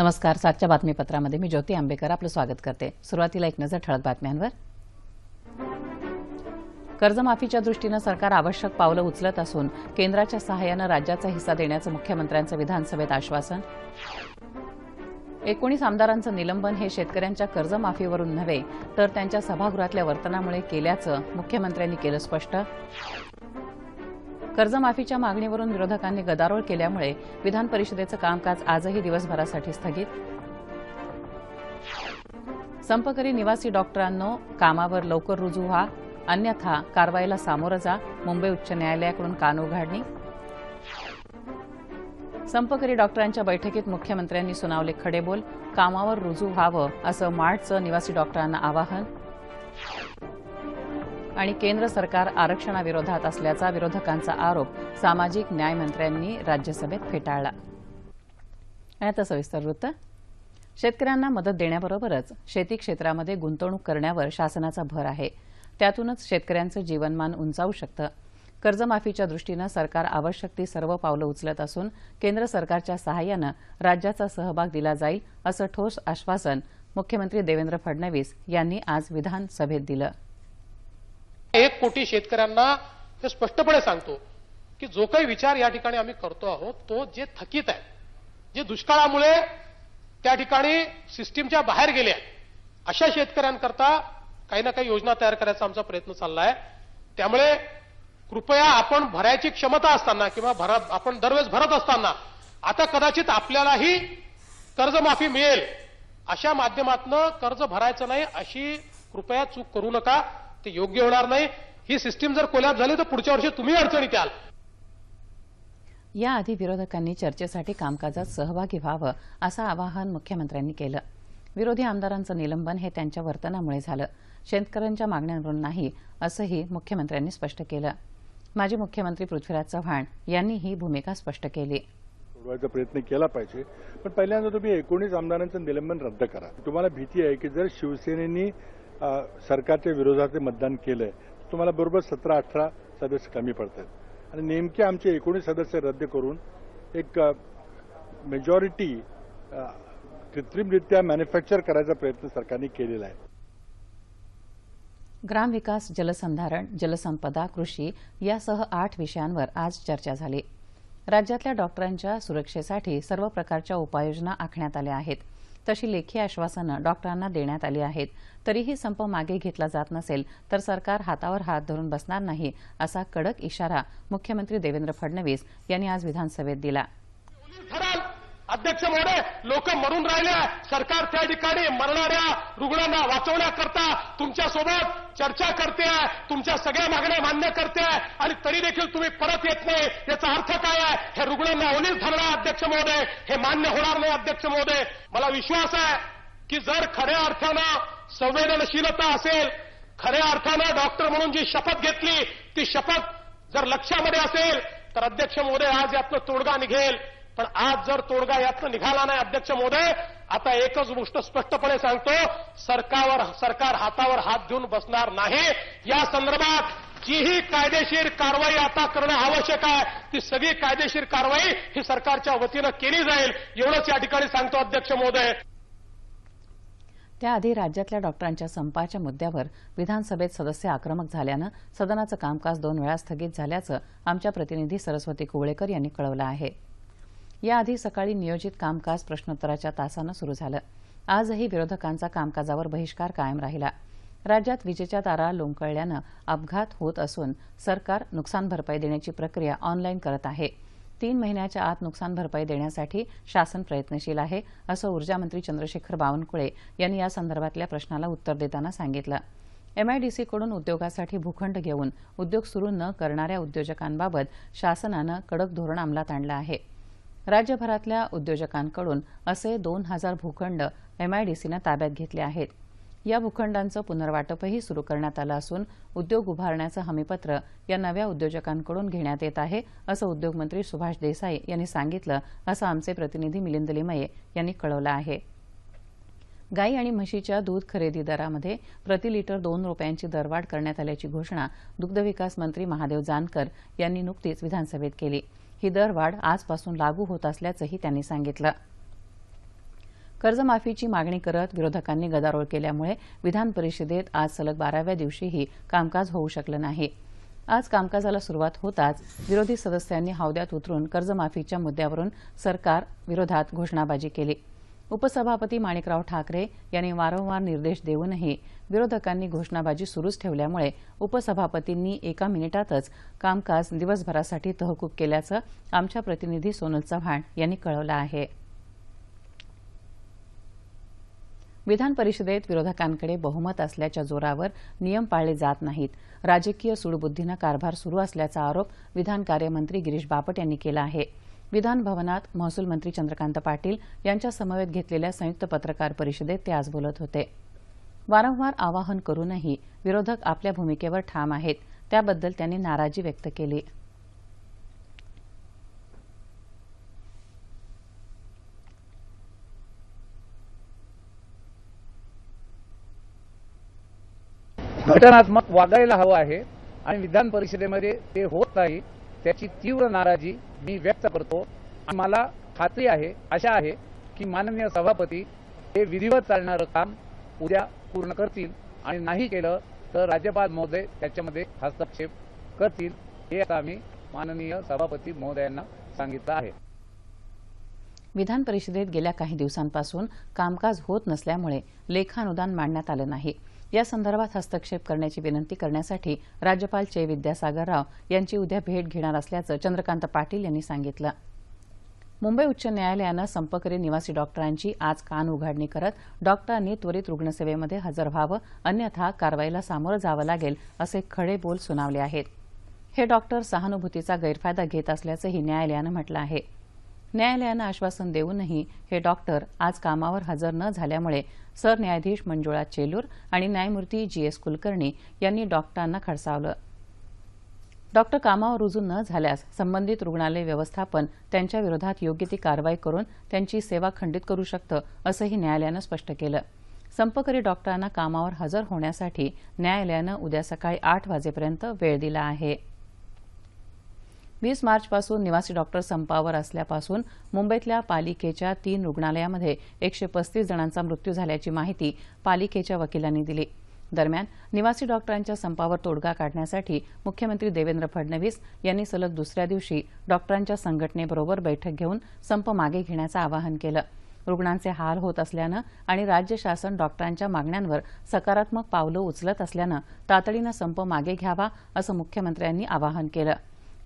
नमस्कार सातच्या बातमीपत्रामध्ये मी ज्योती आंबेकर आपलं स्वागत करते. सुरुवातीला एक नजर ठळक बातम्यांवर. कर्जमाफीच्या दृष्टीनं सरकार आवश्यक पावलं उचलत असून केंद्राच्या सहाय्यानं राज्याचा हिस्सा देण्याचं मुख्यमंत्र्यांचं विधानसभेत आश्वासन. एकोणीस आमदारांचं निलंबन हे शेतकऱ्यांच्या कर्जमाफीवरून नव्हे तर त्यांच्या सभागृहातल्या वर्तनामुळे केल्याचं मुख्यमंत्र्यांनी केलं स्पष्ट. कर्जमाफीच्या मागणीवरून विरोधकांनी गदारोळ केल्यामुळे विधान परिषदेचं कामकाज आजही दिवसभरासाठी स्थगित. संपकरी निवासी डॉक्टरांनो कामावर लवकर रुजू व्हा. अन्यथा कारवाईला सामोरं जा. मुंबई उच्च न्यायालयाकडून कान उघाडणी. संपकरी डॉक्टरांच्या बैठकीत मुख्यमंत्र्यांनी सुनावले खडेबोल. कामावर रुजू व्हावं असं मार्टचं निवासी डॉक्टरांना आवाहन. आणि केंद्र सरकार आरक्षणाविरोधात असल्याचा विरोधकांचा आरोप सामाजिक न्यायमंत्र्यांनी राज्यसभेत फेटाळला. आता सविस्तर वृत्त. शेतकऱ्यांना मदत देण्याबरोबरच शेती क्षेत्रामध्ये गुंतवणूक करण्यावर शासनाचा भर आहे. त्यातूनच शेतकऱ्यांचं जीवनमान उंचावू शकतं. कर्जमाफीच्या दृष्टीनं सरकार आवश्यक ती सर्व पावलं उचलत असून केंद्र सरकारच्या सहाय्यानं राज्याचा सहभाग दिला जाईल असं ठोस आश्वासन मुख्यमंत्री देवेंद्र फडणवीस यांनी आज विधानसभेत दिलं. एक कोटी शेतकऱ्यांना हे स्पष्टपणे सांगतो की जो काही विचार या ठिकाणी आम्ही करतो आहोत तो जे थकीत आहे जे दुष्काळामुळे त्या ठिकाणी सिस्टीमच्या बाहेर गेले आहेत अशा शेतकऱ्यांकरता काही ना काही योजना तयार करायचा आमचा प्रयत्न चालला आहे त्यामुळे कृपया आपण भरायची क्षमता असताना किंवा भरा आपण दरवेळेस भरत असताना आता कदाचित आपल्यालाही कर्जमाफी मिळेल अशा माध्यमातनं कर्ज भरायचं नाही अशी कृपया चूक करू नका. ते योग्य होणार नाही. ही सिस्टीम जर कोलॅप झाली तर पुढच्या वर्षी तुम्ही अडचणीत याल. याआधी विरोधकांनी चर्चेसाठी कामकाजात सहभागी व्हावं असं आवाहन मुख्यमंत्र्यांनी केलं. विरोधी आमदारांचं निलंबन हे त्यांच्या वर्तनामुळे झालं. शेतकऱ्यांच्या मागण्यांवरून नाही असंही मुख्यमंत्र्यांनी स्पष्ट केलं. माजी मुख्यमंत्री पृथ्वीराज चव्हाण यांनी ही भूमिका स्पष्ट केली. सोडवायचा प्रयत्न केला पाहिजे पण पहिल्यांदा तुम्ही एकोणीस आमदारांचं निलंबन रद्द करा. तुम्हाला भीती आहे की जर शिवसेनेनी सरकारच्या विरोधात मतदान केलंय. आहे तुम्हाला बरोबर सतरा अठरा सदस्य कमी पडतात. आणि नेमके आमचे एकोणीस सदस्य रद्द करून एक मेजॉरिटी कृत्रिमरित्या मॅन्युफॅक्चर करायचा प्रयत्न सरकारने केलेला आहे. ग्रामविकास जलसंधारण जलसंपदा कृषी यासह आठ विषयांवर आज चर्चा झाली. राज्यातल्या डॉक्टरांच्या सुरक्षेसाठी सर्व प्रकारच्या उपाययोजना आखण्यात आल्या आहेत. तशी लेखी आश्वासनं डॉक्टरांना देण्यात आली आहेत. तरीही संप मागे घेतला जात नसेल तर सरकार हातावर हात धरून बसणार नाही असा कडक इशारा मुख्यमंत्री देवेंद्र फडणवीस यांनी आज विधानसभेत दिला. अध्यक्ष महोदय लोक मरून राहिले. सरकार त्या ठिकाणी मरणाऱ्या रुग्णांना वाचवण्याकरता तुमच्यासोबत चर्चा करते आहे तुमच्या सगळ्या मागण्या मान्य करते आहे आणि तरी देखील तुम्ही परत येत नाही. याचा अर्थ काय आहे? हे रुग्णांना ओलीच धरणार अध्यक्ष महोदय. हे मान्य होणार नाही अध्यक्ष महोदय. मला विश्वास आहे की जर खऱ्या अर्थानं संवेदनशीलता असेल खऱ्या अर्थानं डॉक्टर म्हणून जी शपथ घेतली ती शपथ जर लक्षामध्ये असेल तर अध्यक्ष महोदय आज यातनं तोडगा निघेल. पण आज जर तोडगा यातनं निघाला नाही अध्यक्ष मोदय आता एकच गोष्ट स्पष्टपणे सांगतो सरकारवर सरकार हातावर हात घेऊन बसणार नाही. या संदर्भात जीही कायदेशीर कारवाई आता करणं आवश्यक आहे. ती सगळी कायदेशीर कारवाई ही सरकारच्या वतीनं केली जाईल एवढंच या ठिकाणी सांगतो अध्यक्ष मोदय. त्याआधी राज्यातल्या डॉक्टरांच्या संपाच्या मुद्द्यावर विधानसभेत सदस्य आक्रमक झाल्यानं सदनाचं कामकाज दोन वेळा स्थगित झाल्याचं आमच्या प्रतिनिधी सरस्वती कुवळेकर यांनी कळवलं आहे. याआधी सकाळी नियोजित कामकाज प्रश्नोत्तराच्या तासानं सुरू झालं. आजही विरोधकांचा कामकाजावर बहिष्कार कायम राहिला. राज्यात विजेच्या तारा लोंबकळल्यानं अपघात होत असून सरकार नुकसान भरपाई देण्याची प्रक्रिया ऑनलाईन करत आहे. तीन महिन्याच्या आत नुकसान भरपाई देण्यासाठी शासन प्रयत्नशील आहे असं ऊर्जामंत्री चंद्रशेखर बावनकुळे यांनी या संदर्भातल्या प्रश्नाला उत्तर देताना सांगितलं. एमआयडीसीकडून उद्योगासाठी भूखंड घेऊन उद्योग सुरू न करणाऱ्या उद्योजकांबाबत शासनानं कडक धोरण अंमलात आणलं आहे. राज्यभरातल्या उद्योजकांकडून असे दोन हजार भूखंड एमआयडीसीनं ताब्यात घेतले आहेत. या भूखंडांचं पुनर्वाटपही सुरू करण्यात आलं असून उद्योग उभारण्याचं हमीपत्र या नव्या उद्योजकांकडून घेण्यात येत आहे असं उद्योगमंत्री सुभाष देसाई यांनी सांगितलं असं आमचे प्रतिनिधी मिलिंद लिमये यांनी कळवलं आहे. गाई आणि म्हशीच्या दूध खरेदी दरामध्ये प्रति लिटर दोन रुपयांची दरवाढ करण्यात आल्याची घोषणा दुग्धविकास मंत्री महादेव जानकर यांनी नुकतीच विधानसभेत केली. ही दरवाढ आजपासून लागू होत असल्याचंही त्यांनी सांगितलं. कर्जमाफीची मागणी करत विरोधकांनी गदारोळ केल्यामुळे विधान परिषदेत आज सलग बाराव्या दिवशीही कामकाज होऊ शकलं नाही. आज कामकाजाला सुरुवात होताच विरोधी सदस्यांनी हौद्यात उतरून कर्जमाफीच्या मुद्द्यावरून सरकार विरोधात घोषणाबाजी केली. उपसभापती माणिकराव ठाकरे यांनी वारंवार निर्देश देऊनही विरोधकांनी घोषणाबाजी सुरूच ठेवल्यामुळे उपसभापतींनी एका मिनिटातच कामकाज दिवसभरासाठी तहकूब केल्याचं आमच्या प्रतिनिधी सोनल चव्हाण यांनी कळवलं आहे. विधान परिषदेत विरोधकांकडे बहुमत असल्याच्या जोरावर नियम पाळले जात नाहीत. राजकीय सुडबुद्धीनं कारभार सुरू असल्याचा आरोप विधान कार्यमंत्री गिरीश बापट यांनी केला आहे. विधान भवनात महसूल मंत्री चंद्रकांत पाटील यांच्या समवेत घेतलेल्या संयुक्त पत्रकार परिषदेत ते आज बोलत होते. वारंवार आवाहन करूनही विरोधक आपल्या भूमिकेवर ठाम आहेत त्याबद्दल त्यांनी नाराजी व्यक्त केली. घटनात्मक वागायला हवं आहे आणि विधान परिषदेमध्ये ते होत नाही त्याची तीव्र नाराजी मी व्यक्त करतो. मला खात्री आहे आशा आहे की माननीय सभापती हे विधिवत चालणारं काम उद्या पूर्ण करतील आणि नाही केलं तर राज्यपाल महोदय त्याच्यामध्ये हस्तक्षेप करतील हे आता आम्ही माननीय सभापती महोदयांना सांगितलं आहे. विधान परिषदेत गेल्या काही दिवसांपासून कामकाज होत नसल्यामुळे लेखानुदान मांडण्यात आलं नाही. या संदर्भात हस्तक्षेप करण्याची विनंती करण्यासाठी राज्यपाल चे विद्यासागर राव यांची उद्या भेट घेणार असल्याचं चंद्रकांत पाटील यांनी सांगितलं. मुंबई उच्च न्यायालयानं संपकरी निवासी डॉक्टरांची आज कान उघाडणी करत डॉक्टरांनी त्वरित रुग्णसेवेमध्ये हजर व्हावं अन्यथा कारवाईला सामोरं जावं लागेल असे खडे बोल सुनावले आहेत. हे डॉक्टर सहानुभूतीचा गैरफायदा घेत असल्याचंही न्यायालयानं म्हटलं आहे. न्यायालयानं आश्वासन देऊनही हे डॉक्टर आज कामावर हजर न झाल्यामुळे सरन्यायाधीश मंजुळा चेलूर आणि न्यायमूर्ती जी एस कुलकर्णी यांनी डॉक्टरांना खडसावलं. डॉक्टर कामावर रुजू न झाल्यास संबंधित रुग्णालय व्यवस्थापन त्यांच्या विरोधात योग्य ती कारवाई करून त्यांची सेवा खंडित करू शकतं असंही न्यायालयानं स्पष्ट केलं. संपकरी डॉक्टरांना कामावर हजर होण्यासाठी न्यायालयानं उद्या सकाळी आठ वाजेपर्यंत वेळ दिला आहे. वीस मार्चपासून निवासी डॉक्टर संपावर असल्यापासून मुंबईतल्या पालिकेच्या तीन रुग्णालयामध्ये एकशे पस्तीस जणांचा मृत्यू झाल्याची माहिती पालिकेच्या वकिलांनी दिली. दरम्यान निवासी डॉक्टरांच्या संपावर तोडगा काढण्यासाठी मुख्यमंत्री देवेंद्र फडणवीस यांनी सलग दुसऱ्या दिवशी डॉक्टरांच्या संघटनेबरोबर बैठक घेऊन संप मागे घेण्याचं आवाहन केलं. रुग्णांचे हाल होत असल्यानं आणि राज्य शासन डॉक्टरांच्या मागण्यांवर सकारात्मक पावलं उचलत असल्यानं तातडीनं संप मागे घ्यावा असं मुख्यमंत्र्यांनी आवाहन केलं.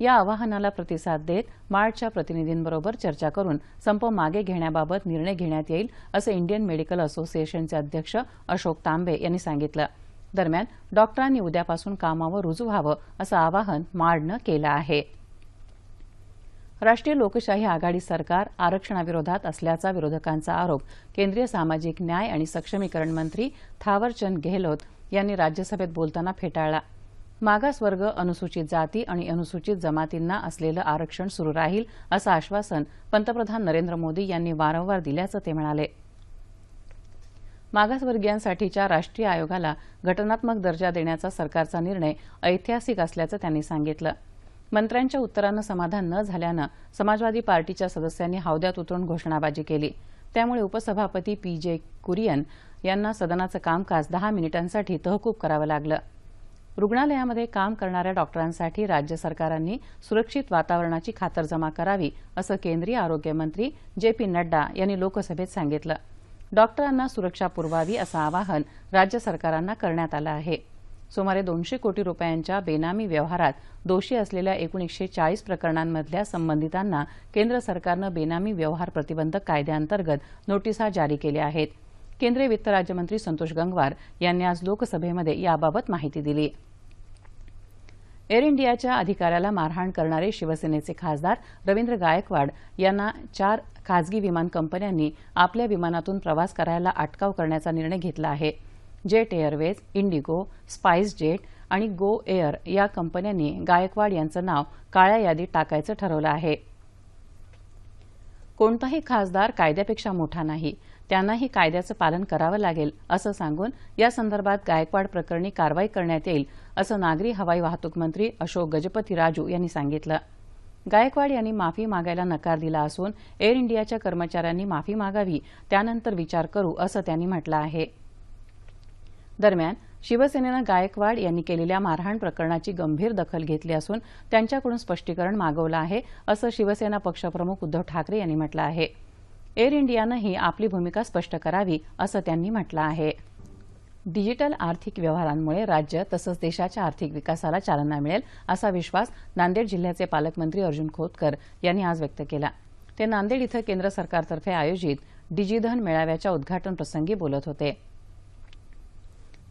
या आवाहनाला प्रतिसाद देत मार्डच्या प्रतिनिधींबरोबर चर्चा करून संप मागे घेण्याबाबत निर्णय घेण्यात येईल असं इंडियन मेडिकल असोसिएशनचे अध्यक्ष अशोक तांबे यांनी सांगितलं. दरम्यान डॉक्टरांनी उद्यापासून कामावर रुजू व्हावं असं आवाहन मार्डनं केलं आहे. राष्ट्रीय लोकशाही आघाडी सरकार आरक्षणाविरोधात असल्याचा विरोधकांचा आरोप केंद्रीय सामाजिक न्याय आणि सक्षमीकरण मंत्री थावरचंद गेहलोत यांनी राज्यसभेत बोलताना फेटाळला. मागासवर्ग अनुसूचित जाती आणि अनुसूचित जमातींना असलेलं आरक्षण सुरू राहील असं आश्वासन पंतप्रधान नरेंद्र मोदी यांनी वारंवार दिल्याचं ते म्हणाले. मागासवर्गीयांसाठीच्या राष्ट्रीय आयोगाला घटनात्मक दर्जा देण्याचा सरकारचा निर्णय ऐतिहासिक असल्याचं त्यांनी सांगितलं. मंत्र्यांच्या उत्तरानं समाधान न झाल्यानं समाजवादी पार्टीच्या सदस्यांनी हौद्यात उतरून घोषणाबाजी केली. त्यामुळे उपसभापती पी जे कुरियन यांना सदनाचं कामकाज दहा मिनिटांसाठी तहकूब करावं लागलं. रुग्णालयामध्ये काम करणाऱ्या डॉक्टरांसाठी राज्य सरकारांनी सुरक्षित वातावरणाची खातरजमा करावी असं केंद्रीय आरोग्यमंत्री जे पी नड्डा यांनी लोकसभेत सांगितलं. डॉक्टरांना सुरक्षा पुरवावी असं आवाहन राज्य सरकारांना करण्यात आलं आहे. सुमारे दोनशे कोटी रुपयांच्या बेनामी व्यवहारात दोषी असलेल्या एकूण एकशे चाळीस प्रकरणांमधल्या संबंधितांना केंद्र सरकारनं बेनामी व्यवहार प्रतिबंधक कायद्याअंतर्गत नोटिसा जारी केल्या आहेत. केंद्रीय वित्त राज्यमंत्री संतोष गंगवार यांनी आज लोकसभेमध्ये याबाबत माहिती दिली. एअर इंडियाच्या अधिकाऱ्याला मारहाण करणारे शिवसेनेचे खासदार रवींद्र गायकवाड यांना चार खासगी विमान कंपन्यांनी आपल्या विमानातून प्रवास करायला अटकाव करण्याचा निर्णय घेतला आहे. Jet Airways IndiGo SpiceJet आणि गो एअर या कंपन्यांनी गायकवाड यांचं नाव काळ्या यादीत टाकायचं ठरवलं आहे. कोणताही खासदार कायद्यापेक्षा मोठा नाही. त्यांनाही कायद्याचं पालन करावं लागेल असं सांगून या संदर्भात गायकवाड प्रकरणी कारवाई करण्यात येईल असं नागरी हवाई वाहतूक मंत्री अशोक गजपती राजू यांनी सांगितलं. गायकवाड यांनी माफी मागायला नकार दिला असून एअर इंडियाच्या कर्मचाऱ्यांनी माफी मागावी त्यानंतर विचार करू असं त्यांनी म्हटलं आहे. दरम्यान शिवसेनेनं गायकवाड यांनी केलेल्या मारहाण प्रकरणाची गंभीर दखल घेतली असून त्यांच्याकडून स्पष्टीकरण मागवलं आहे असं शिवसेना पक्षप्रमुख उद्धव ठाकरे यांनी म्हटलं आहे. एअर इंडियानंही आपली भूमिका स्पष्ट करावी असं त्यांनी म्हटलं आहे. डिजिटल आर्थिक व्यवहारांमुळे राज्य तसंच देशाच्या आर्थिक विकासाला चालना मिळेल असा विश्वास नांदेड जिल्ह्याचे पालकमंत्री अर्जुन खोतकर यांनी आज व्यक्त केला. ते नांदेड इथं केंद्र सरकारतर्फे आयोजित डिजिधन मेळाव्याच्या उद्घाटन प्रसंगी बोलत होते.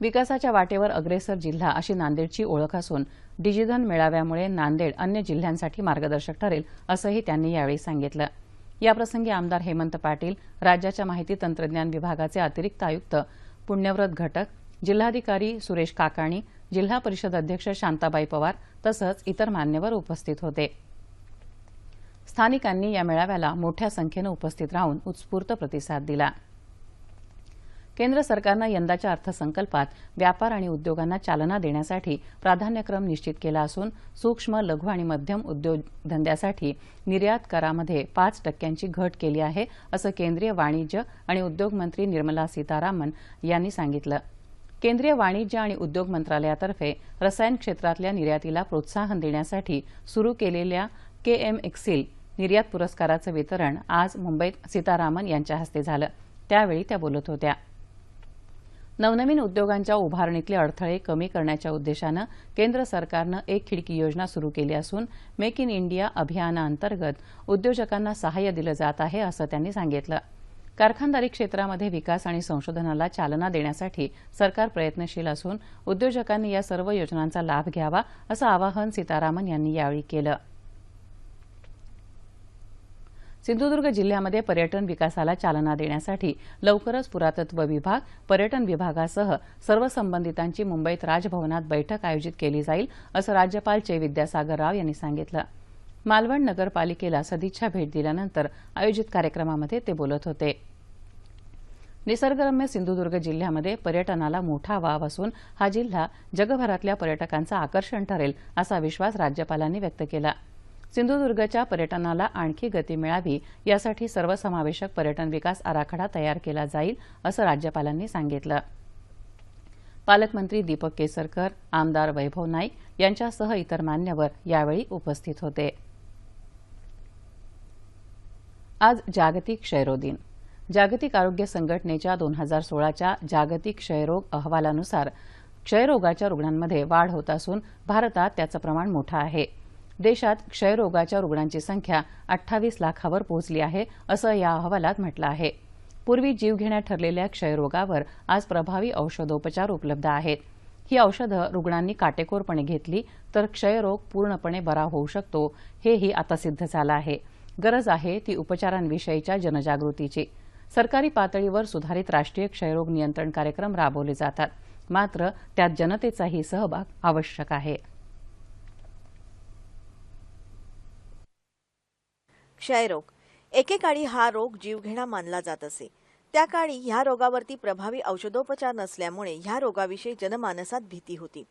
विकासाच्या वाटेवर अग्रेसर जिल्हा अशी नांदेडची ओळख असून डिजिधन मेळाव्यामुळे नांदेड अन्य जिल्ह्यांसाठी मार्गदर्शक ठरेल असंही त्यांनी यावेळी सांगितलं. याप्रसंगी आमदार हेमंत पाटील राज्याच्या माहिती तंत्रज्ञान विभागाचे अतिरिक्त आयुक्त पुण्यव्रत घटक जिल्हाधिकारी सुरेश काकाणी जिल्हा परिषद अध्यक्ष शांताबाई पवार तसंच इतर मान्यवर उपस्थित होते. स्थानिकांनी या मेळाव्याला मोठ्या संख्येनं उपस्थित राहून उत्स्फूर्त प्रतिसाद दिला. केंद्र सरकारनं यंदाच्या अर्थसंकल्पात व्यापार आणि उद्योगांना चालना देण्यासाठी प्राधान्यक्रम निश्चित केला असून सूक्ष्म लघु आणि मध्यम उद्योगधंद्यासाठी निर्यात करामध्ये पाच टक्क्यांची घट केली आहे असं केंद्रीय वाणिज्य आणि उद्योग मंत्री निर्मला सीतारामन यांनी सांगितलं. केंद्रीय वाणिज्य आणि उद्योग मंत्रालयातर्फे रसायन क्षेत्रातल्या निर्यातीला प्रोत्साहन देण्यासाठी सुरू केलेल्या के एम एक्सिल निर्यात पुरस्काराचं वितरण आज मुंबईत सीतारामन यांच्या हस्ते झालं. त्यावेळी त्या बोलत होत्या. नवनवीन उद्योगांच्या उभारणीतले अडथळे कमी करण्याच्या उद्देशानं केंद्र सरकारनं एक खिडकी योजना सुरू केली असून मेक इन इंडिया अभियानाअंतर्गत उद्योजकांना सहाय्य दिलं जात आहे असं त्यांनी सांगितलं. कारखानदारी क्षेत्रामध्ये विकास आणि संशोधनाला चालना देण्यासाठी सरकार प्रयत्नशील असून उद्योजकांनी या सर्व योजनांचा लाभ घ्यावा असं आवाहन सीतारामन यांनी यावेळी केलं. सिंधुदुर्ग जिल्ह्यामध्ये पर्यटन विकासाला चालना देण्यासाठी लवकरच पुरातत्व विभाग पर्यटन विभागासह सर्व संबंधितांची मुंबईत राजभवनात बैठक आयोजित केली जाईल असं राज्यपाल चे विद्यासागर राव यांनी सांगितलं. मालवण नगरपालिकेला सदिच्छा भेट दिल्यानंतर आयोजित कार्यक्रमामध्ये ते बोलत होते. निसर्गरम्य सिंधुदुर्ग जिल्ह्यामध्ये पर्यटनाला मोठा वाव असून हा जिल्हा जगभरातल्या पर्यटकांचं आकर्षण ठरेल असा विश्वास राज्यपालांनी व्यक्त केला. सिंधुदुर्गच्या पर्यटनाला आणखी गती मिळावी यासाठी सर्वसमावेशक पर्यटन विकास आराखडा तयार केला जाईल असं राज्यपालांनी सांगितलं. पालकमंत्री दीपक केसरकर आमदार वैभव नाईक यांच्यासह इतर मान्यवर यावेळी उपस्थित होते. आज जागतिक क्षयरोग दिन. जागतिक आरोग्य संघटनेच्या दोन हजार सोळाच्या जागतिक क्षयरोग अहवालानुसार क्षयरोगाच्या रुग्णांमध्ये वाढ होत असून भारतात त्याचं प्रमाण मोठं आहे. देशात क्षयरोगाच्या रुग्णांची संख्या अठ्ठावीस लाखावर पोहोचली आहे असं या अहवालात म्हटलं आहे. पूर्वी जीवघेण्या ठरलेल्या क्षयरोगावर आज प्रभावी औषधोपचार उपलब्ध आहेत. ही औषधं रुग्णांनी काटेकोरपणे घेतली तर क्षयरोग पूर्णपणे बरा होऊ शकतो हेही आता सिद्ध झालं आहे. गरज आहे ती उपचारांविषयीच्या जनजागृतीची. सरकारी पातळीवर सुधारित राष्ट्रीय क्षयरोग नियंत्रण कार्यक्रम राबवले जातात मात्र त्यात जनतेचाही सहभाग आवश्यक आहे. क्षयरोग एकेकाळी हा रोग जीवघेणा मानला जात असे. त्या काळी ह्या रोगावरती प्रभावी औषधोपचार नसल्यामुळे ह्या रोगाविषयी जनमानसात भीती होती.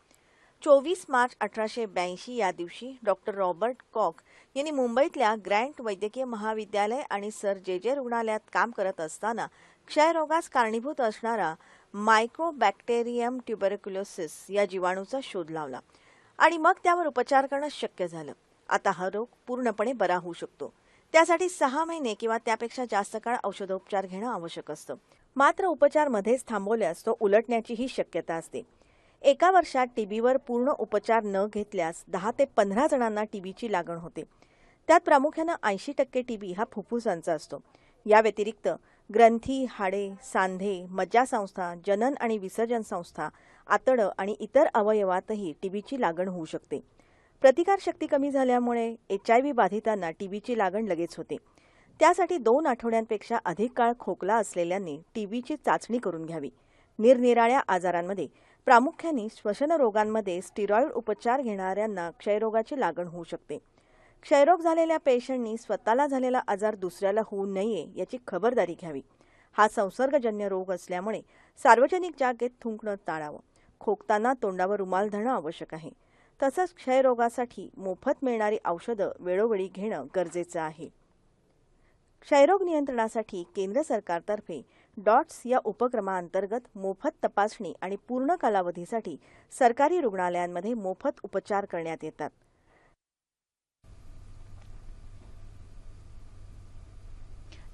चोवीस मार्च अठराशे ब्याऐंशी या दिवशी डॉक्टर रॉबर्ट कॉक यांनी मुंबईतल्या ग्रँट वैद्यकीय महाविद्यालय आणि सर जे जे रुग्णालयात काम करत असताना क्षयरोगास कारणीभूत असणारा मायक्रोबॅक्टेरियम ट्युबरक्युलोसिस या जीवाणूचा शोध लावला आणि मग त्यावर उपचार करणं शक्य झालं. आता हा रोग पूर्णपणे बरा होऊ शकतो. त्यासाठी सहा महिने किंवा त्यापेक्षा जास्त काळ औषधोपचार घेणं आवश्यक असतं. मात्र उपचार मध्येच थांबवल्यास तो उलटण्याचीही शक्यता असते. एका वर्षात टीबीवर पूर्ण उपचार न घेतल्यास दहा ते पंधरा जणांना टीबीची लागण होते. त्यात प्रामुख्यानं ऐंशी टक्के टीबी हा फुफ्फुसांचा असतो. या व्यतिरिक्त ग्रंथी हाडे सांधे मज्जासंस्था जनन आणि विसर्जन संस्था आतडं आणि इतर अवयवातही टीबीची लागण होऊ शकते. प्रतिकारशक्ती कमी झाल्यामुळे एच आय व्ही बाधितांना टीबीची लागण लगेच होते. त्यासाठी दोन आठवड्यांपेक्षा अधिक काळ खोकला असलेल्यांनी टीबीची चाचणी करून घ्यावी. निरनिराळ्या आजारांमध्ये प्रामुख्याने श्वसन रोगांमध्ये स्टिरॉइड उपचार घेणाऱ्यांना क्षयरोगाची लागण होऊ शकते. क्षयरोग झालेल्या पेशंटनी स्वतःला झालेला आजार दुसऱ्याला होऊ नये याची खबरदारी घ्यावी. हा संसर्गजन्य रोग असल्यामुळे सार्वजनिक जागेत थुंकणं टाळावं. खोकताना तोंडावर रुमाल धरणं आवश्यक आहे. तसंच क्षयरोगासाठी मोफत मिळणारी औषधं वेळोवेळी घेणं गरजेचं आहे. क्षयरोग नियंत्रणासाठी केंद्र सरकारतर्फे डॉट्स या उपक्रमाअंतर्गत मोफत तपासणी आणि पूर्ण कालावधीसाठी सरकारी रुग्णालयांमध्ये मोफत उपचार करण्यात येतात.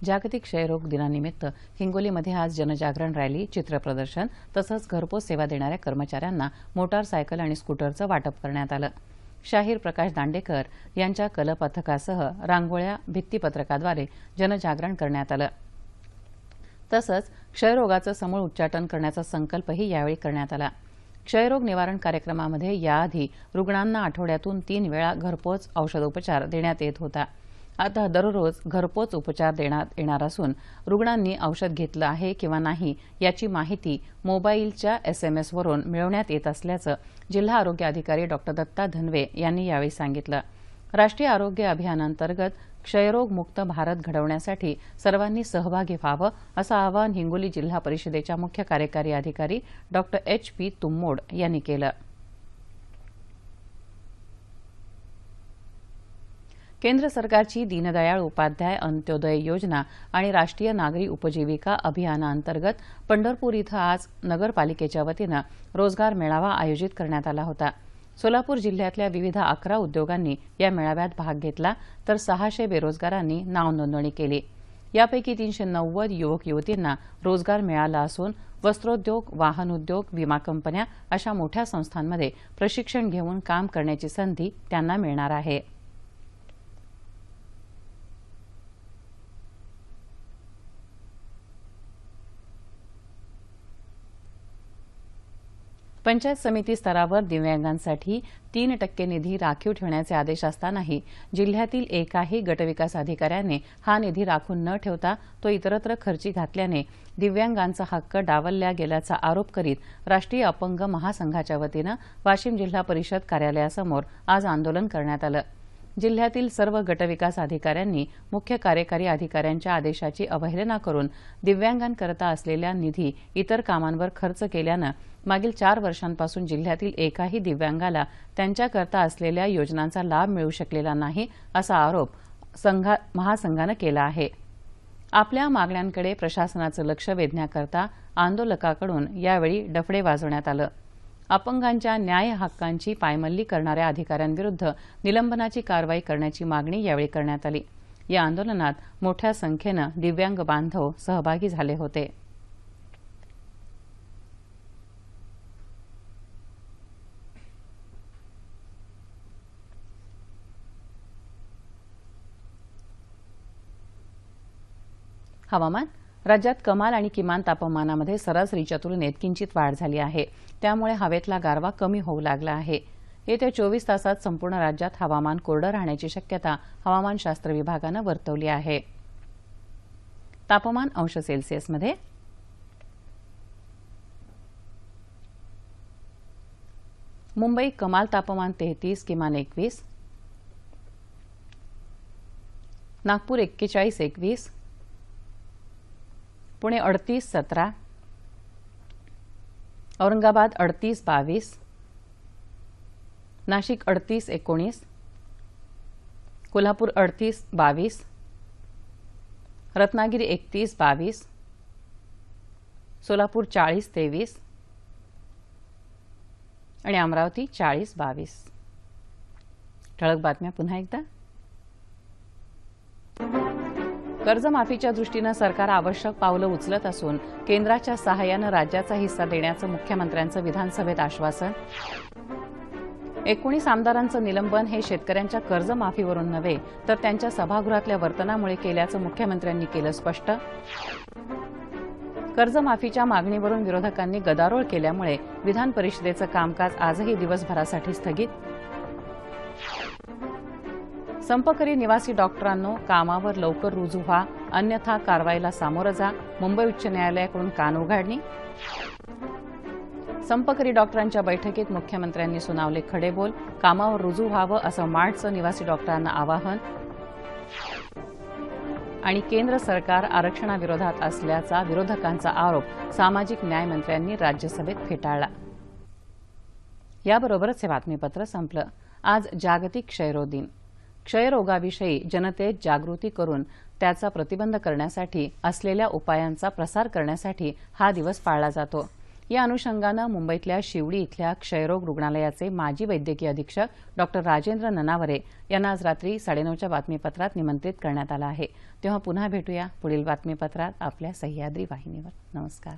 जागतिक क्षयरोग दिनानिमित्त हिंगोलीमध्ये आज जनजागरण रॅली चित्रप्रदर्शन तसंच घरपोच सेवा देणाऱ्या कर्मचाऱ्यांना मोटारसायकल आणि स्कूटरचं वाटप करण्यात आलं. शाहीर प्रकाश दांडेकर यांच्या कलपथकासह रांगोळ्या भित्तीपत्रकाद्वारे जनजागरण करण्यात आलं. तसंच क्षयरोगाचं समूळ उच्चाटन करण्याचा संकल्पही यावेळी करण्यात आला. क्षयरोग निवारण कार्यक्रमामध्ये याआधी रुग्णांना आठवड्यातून तीन वेळा घरपोच औषधोपचार देण्यात येत होता. आता दररोज घरपोच उपचार देण्यात येणार असून रुग्णांनी औषध घेतलं आहे किंवा नाही याची माहिती मोबाईलच्या एसएमएसवरून मिळवण्यात येत असल्याचं जिल्हा आरोग्य अधिकारी डॉक्टर दत्ता धनवे यांनी यावेळी सांगितलं. राष्ट्रीय आरोग्य अभियानांतर्गत क्षयरोग मुक्त भारत घडवण्यासाठी सर्वांनी सहभागी व्हावं असं आवाहन हिंगोली जिल्हा परिषदेच्या मुख्य कार्यकारी अधिकारी डॉक्टर एच पी तुम्मोड यांनी केलं. केंद्र सरकारची दीनदयाळ उपाध्याय अंत्योदय योजना आणि राष्ट्रीय नागरी उपजीविका अभियानाअंतर्गत पंढरपूर इथं आज नगरपालिकेच्या वतीनं रोजगार मेळावा आयोजित करण्यात आला होता. सोलापूर जिल्ह्यातल्या विविध अकरा उद्योगांनी या मेळाव्यात भाग घेतला तर सहाशे बेरोजगारांनी नाव नोंदणी केली. यापैकी तीनशे नव्वद युवक युवतींना रोजगार मिळाला असून वस्त्रोद्योग वाहन उद्योग विमा कंपन्या अशा मोठ्या संस्थांमध्ये प्रशिक्षण घेऊन काम करण्याची संधी त्यांना मिळणार आहे. पंचायत समिती स्तरावर दिव्यांगांसाठी तीन टक्के निधी राखीव ठेवण्याचे आदेश असतानाही जिल्ह्यातील एकाही गटविकास अधिकाऱ्याने हा निधी राखून न ठेवता तो इतरत्र खर्ची घातल्याने दिव्यांगांचा हक्क डावलला गेल्याचा आरोप करीत राष्ट्रीय अपंग महासंघाच्या वतीनं वाशिम जिल्हा परिषद कार्यालयासमोर आज आंदोलन करण्यात आलं. जिल्ह्यातील सर्व गटविकास अधिकाऱ्यांनी मुख्य कार्यकारी अधिकाऱ्यांच्या आदेशाची अवहेलना करून दिव्यांगांकरता असलेल्या निधी इतर कामांवर खर्च केल्यानं मागील चार वर्षांपासून जिल्ह्यातील एकाही दिव्यांगाला त्यांच्याकरता असलेल्या योजनांचा लाभ मिळू शकलेला नाही असा आरोप संघा महासंघानं केला आहे. आपल्या मागण्यांकडे प्रशासनाचं लक्ष वेधण्याकरता आंदोलकाकडून यावेळी डफडे वाजवण्यात आलं. अपंगांच्या न्याय हक्कांची पायमल्ली करणाऱ्या अधिकाऱ्यांविरुद्ध निलंबनाची कारवाई करण्याची मागणी यावेळी करण्यात आली. या आंदोलनात मोठ्या संख्येनं दिव्यांग बांधव सहभागी झाले होते. हवामान? राज्यात कमाल आणि किमान तापमानामध्ये सरासरीच्या तुलनेत किंचित वाढ झाली आहे. त्यामुळे हवेतला गारवा कमी होऊ लागला आहे. येत्या चोवीस तासात संपूर्ण राज्यात हवामान कोरडं राहण्याची शक्यता हवामानशास्त्र विभागानं वर्तवली आहे. तापमान अंश सेल्सिअसमध्ये मुंबई कमाल तापमान तेहतीस किमान एकवीस. नागपूर एक्केचाळीस एकवीस. पुणे अडतीस सतरा. औरंगाबाद अडतीस बावीस. नाशिक अडतीस एकोणीस. कोल्हापूर अडतीस बावीस. रत्नागिरी एकतीस बावीस. सोलापूर चाळीस तेवीस. आणि अमरावती चाळीस बावीस. ठळक बातम्या पुन्हा एकदा. कर्जमाफीच्या दृष्टीनं सरकार आवश्यक पावलं उचलत असून केंद्राच्या सहाय्यानं राज्याचा हिस्सा देण्याचं मुख्यमंत्र्यांचं विधानसभेत आश्वासन. एकोणीस आमदारांचं निलंबन हे शेतकऱ्यांच्या कर्जमाफीवरून नव्हे तर त्यांच्या सभागृहातल्या वर्तनामुळे केल्याचं मुख्यमंत्र्यांनी केलं स्पष्ट. कर्जमाफीच्या मागणीवरून विरोधकांनी गदारोळ केल्यामुळे विधान परिषदेचं कामकाज आजही दिवसभरासाठी स्थगित. संपकरी निवासी डॉक्टरांनो कामावर लवकर रुजू व्हा. अन्यथा कारवाईला सामोरं जा. मुंबई उच्च न्यायालयाकडून कान उघाडणी. संपकरी डॉक्टरांच्या बैठकीत मुख्यमंत्र्यांनी सुनावले खडे बोल. कामावर रुजू व्हावं असं मार्टचं निवासी डॉक्टरांना आवाहन. आणि केंद्र सरकार आरक्षणाविरोधात असल्याचा विरोधकांचा आरोप सामाजिक न्यायमंत्र्यांनी राज्यसभेत फेटाळला. याबरोबरच हे बातमीपत्र संपलं. आज जागतिक क्षयरोग दिन. क्षयरोगाविषयी जनतेत जागृती करून त्याचा प्रतिबंध करण्यासाठी असलेल्या उपायांचा प्रसार करण्यासाठी हा दिवस पाळला जातो. या अनुषंगानं मुंबईतल्या शिवडी इथल्या क्षयरोग रुग्णालयाचे माजी वैद्यकीय अधीक्षक डॉक्टर राजेंद्र ननावरे यांना आज रात्री साडेनऊच्या बातमीपत्रात निमंत्रित करण्यात आलं आहे. तेव्हा पुन्हा भेटूया पुढील बातमीपत्रात आपल्या सह्याद्री वाहिनीवर. नमस्कार.